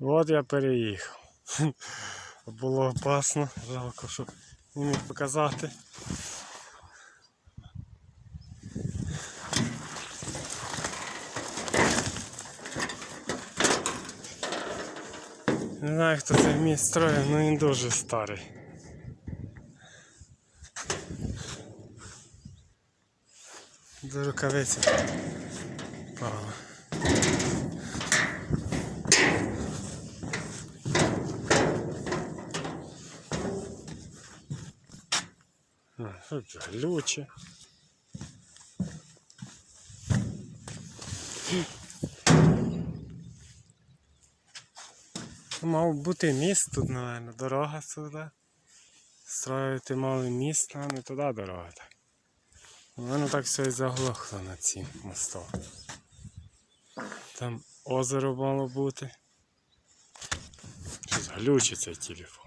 От я переїхав. Було опасно, жалко, що не міг показати. Не знаю, хто цей міст строїв, але він дуже старий. До рукавиці. Пала. А, Тут глюче. Мав бути міст тут, напевно, дорога сюди. Строїти мали міст, а не туди дорога так. Воно так все і заглохло на цим мостом. Там озеро мало бути. Щось глючить цей телефон.